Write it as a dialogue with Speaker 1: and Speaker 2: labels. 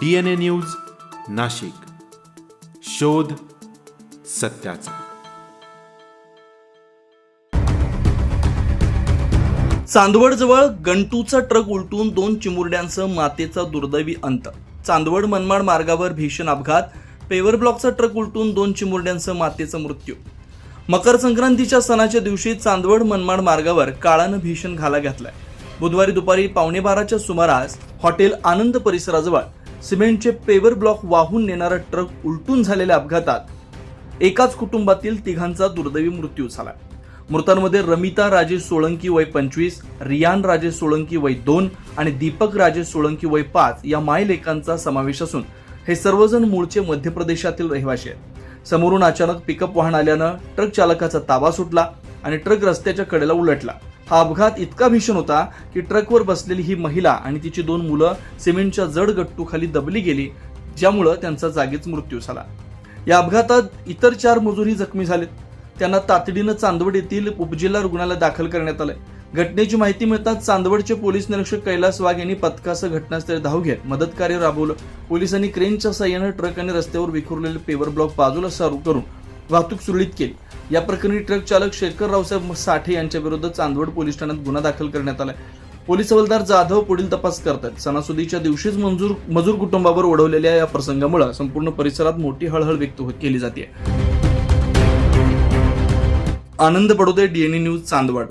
Speaker 1: D N A news Nashik. शोध सत्याचा.
Speaker 2: चांदवडजवळ गंटूचा truck उलटून दोन चिमुरड्यांसह मातेचा दुर्दैवी अंत. चांदवड मनमाड मार्गावर भीषण अपघात. पेवर ब्लॉकचा ट्रक उलटून दोन चिमुरड्यांसह मातेचा मृत्यू. मकर संक्रांतीच्या सणाच्या दिवशी चांदवड मनमाड मार्गावर काळानं भीषण घाला घातलाय. बुधवारी दुपारी पावणे बाराच्या सुमारास हॉटेल आनंद परिसराजवळ सिमेंटचे पेवर ब्लॉक वाहून नेणारा ट्रक उलटून झालेल्या अपघातात एकाच कुटुंबातील तिघांचा दुर्दैवी मृत्यू झाला. मृतांमध्ये रमिता राजेश सोळंकी वय पंचवीस रियान राजेश सोळंकी वय दोन आणि दीपक राजेश सोळंकी वय पाच या मायलेकांचा समावेश असून हे सर्वजण मूळचे मध्य प्रदेशातील रहिवासी आहेत. समोरून अचानक पिकअप वाहन आल्यानं ट्रक चालकाचा ताबा सुटला आणि ट्रक रस्त्याच्या कडेला उलटला. हा अपघात इतका भीषण होता की ट्रकवर बसलेली ही महिला आणि तिची दोन मुलं सिमेंटच्या जड गट्टूखाली दबली गेली ज्यामुळं त्यांचा जागीच मृत्यू झाला. या अपघातात इतर चार मजुरी जखमी झालेत. त्यांना तातडीनं चांदवड येथील उपजिल्हा रुग्णालयात दाखल करण्यात आलंय. घटनेची माहिती मिळताच चांदवडचे पोलीस निरीक्षक कैलास वाघ यांनी पथकासह घटनास्थळी धाव घेत मदतकार्य राबवलं. पोलिसांनी क्रेनच्या साह्यानं ट्रक आणि रस्त्यावर विखुरलेले पेवर ब्लॉक बाजूला सारू करून वाहतूक सुरळीत केली. या प्रकरणी ट्रक चालक शेखर रावसाहेब साठे यांच्या विरुद्ध चांदवड पोलीस ठाण्यात गुन्हा दाखल करण्यात आलाय. पोलीस हवालदार जाधव पुढील तपास करतात. सणासुदीच्या दिवशीच मंजूर मजूर कुटुंबावर ओढवलेल्या या प्रसंगामुळे संपूर्ण परिसरात मोठी हळहळ व्यक्त होत केली जाते आनंद बडोदे डीएनए न्यूज चांदवड.